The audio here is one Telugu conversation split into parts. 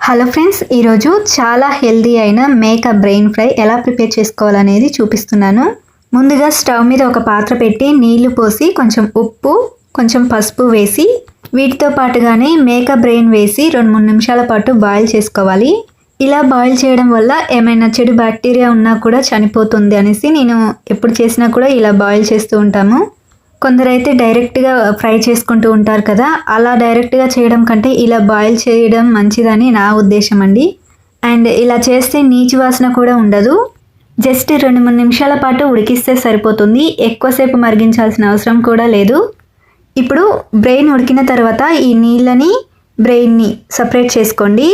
హలో ఫ్రెండ్స్ ఈరోజు చాలా హెల్దీ అయిన మేక బ్రెయిన్ ఫ్రై ఎలా ప్రిపేర్ చేసుకోవాలనేది చూపిస్తున్నాను. ముందుగా స్టవ్ మీద ఒక పాత్ర పెట్టి నీళ్ళు పోసి కొంచెం ఉప్పు కొంచెం పసుపు వేసి వీటితో పాటుగానే మేక బ్రెయిన్ వేసి రెండు మూడు నిమిషాల పాటు బాయిల్ చేసుకోవాలి. ఇలా బాయిల్ చేయడం వల్ల ఏమైనా చెడు బ్యాక్టీరియా ఉన్నా కూడా చనిపోతుంది అనేసి నేను ఎప్పుడు చేసినా కూడా ఇలా బాయిల్ చేస్తూ ఉంటాము. కొందరైతే డైరెక్ట్గా ఫ్రై చేసుకుంటూ ఉంటారు కదా అలా డైరెక్ట్గా చేయడం కంటే ఇలా బాయిల్ చేయడం మంచిదని నా ఉద్దేశం అండి. అండ్ ఇలా చేస్తే నీచు వాసన కూడా ఉండదు. జస్ట్ రెండు మూడు నిమిషాల పాటు ఉడికిస్తే సరిపోతుంది. ఎక్కువసేపు మరిగించాల్సిన అవసరం కూడా లేదు. ఇప్పుడు బ్రెయిన్ ఉడికిన తర్వాత ఈ నీళ్ళని బ్రెయిన్ని సపరేట్ చేసుకోండి.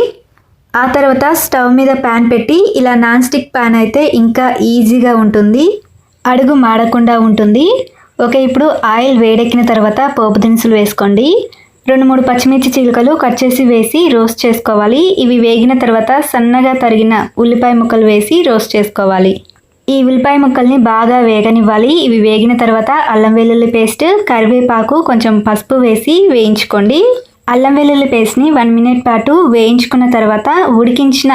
ఆ తర్వాత స్టవ్ మీద ప్యాన్ పెట్టి ఇలా నాన్ స్టిక్ ప్యాన్ అయితే ఇంకా ఈజీగా ఉంటుంది. అడుగు మాడకుండా ఉంటుంది. ఓకే ఇప్పుడు ఆయిల్ వేడెక్కిన తర్వాత పోపు దినుసులు వేసుకోండి. రెండు మూడు పచ్చిమిర్చి చిలుకలు కట్ చేసి వేసి రోస్ట్ చేసుకోవాలి. ఇవి వేగిన తర్వాత సన్నగా తరిగిన ఉల్లిపాయ ముక్కలు వేసి రోస్ట్ చేసుకోవాలి. ఈ ఉల్లిపాయ ముక్కల్ని బాగా వేగనివ్వాలి. ఇవి వేగిన తర్వాత అల్లం వెల్లుల్లి పేస్ట్ కరివేపాకు కొంచెం పసుపు వేసి వేయించుకోండి. అల్లం వెల్లుల్లి పేస్ట్ని వన్ మినిట్ పాటు వేయించుకున్న తర్వాత ఉడికించిన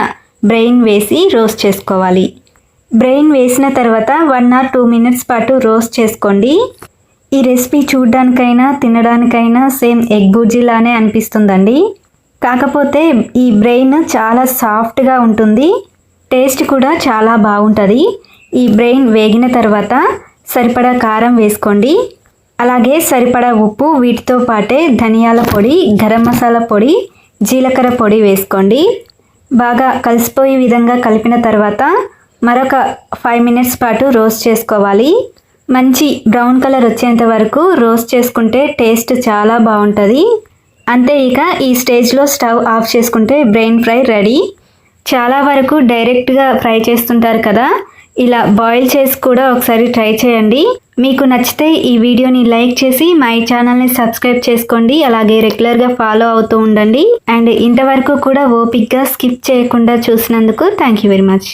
బ్రెయిన్ వేసి రోస్ట్ చేసుకోవాలి. బ్రెయిన్ వేసిన తర్వాత వన్ ఆర్ టూ మినిట్స్ పాటు రోస్ట్ చేసుకోండి. ఈ రెసిపీ చూడ్డానికైనా తినడానికైనా సేమ్ ఎగ్ బుర్జీలానే అనిపిస్తుందండి. కాకపోతే ఈ బ్రెయిన్ చాలా సాఫ్ట్గా ఉంటుంది. టేస్ట్ కూడా చాలా బాగుంటుంది. ఈ బ్రెయిన్ వేగిన తర్వాత సరిపడా కారం వేసుకోండి. అలాగే సరిపడా ఉప్పు వీటితో పాటే ధనియాల పొడి గరం మసాలా పొడి జీలకర్ర పొడి వేసుకోండి. బాగా కలిసిపోయే విధంగా కలిపిన తర్వాత మరొక ఫైవ్ మినిట్స్ పాటు రోస్ట్ చేసుకోవాలి. మంచి బ్రౌన్ కలర్ వచ్చేంత వరకు రోస్ట్ చేసుకుంటే టేస్ట్ చాలా బాగుంటుంది. అంతే ఇక ఈ స్టేజ్లో స్టవ్ ఆఫ్ చేసుకుంటే బ్రెయిన్ ఫ్రై రెడీ చాలా వరకు డైరెక్ట్గా ఫ్రై చేస్తుంటారు కదా. ఇలా బాయిల్ చేసి కూడా ఒకసారి ట్రై చేయండి. మీకు నచ్చితే ఈ వీడియోని లైక్ చేసి మా ఈ ఛానల్ని సబ్స్క్రైబ్ చేసుకోండి. అలాగే రెగ్యులర్గా ఫాలో అవుతూ ఉండండి. అండ్ ఇంతవరకు కూడా ఓపిక్గా స్కిప్ చేయకుండా చూసినందుకు థ్యాంక్ యూ వెరీ మచ్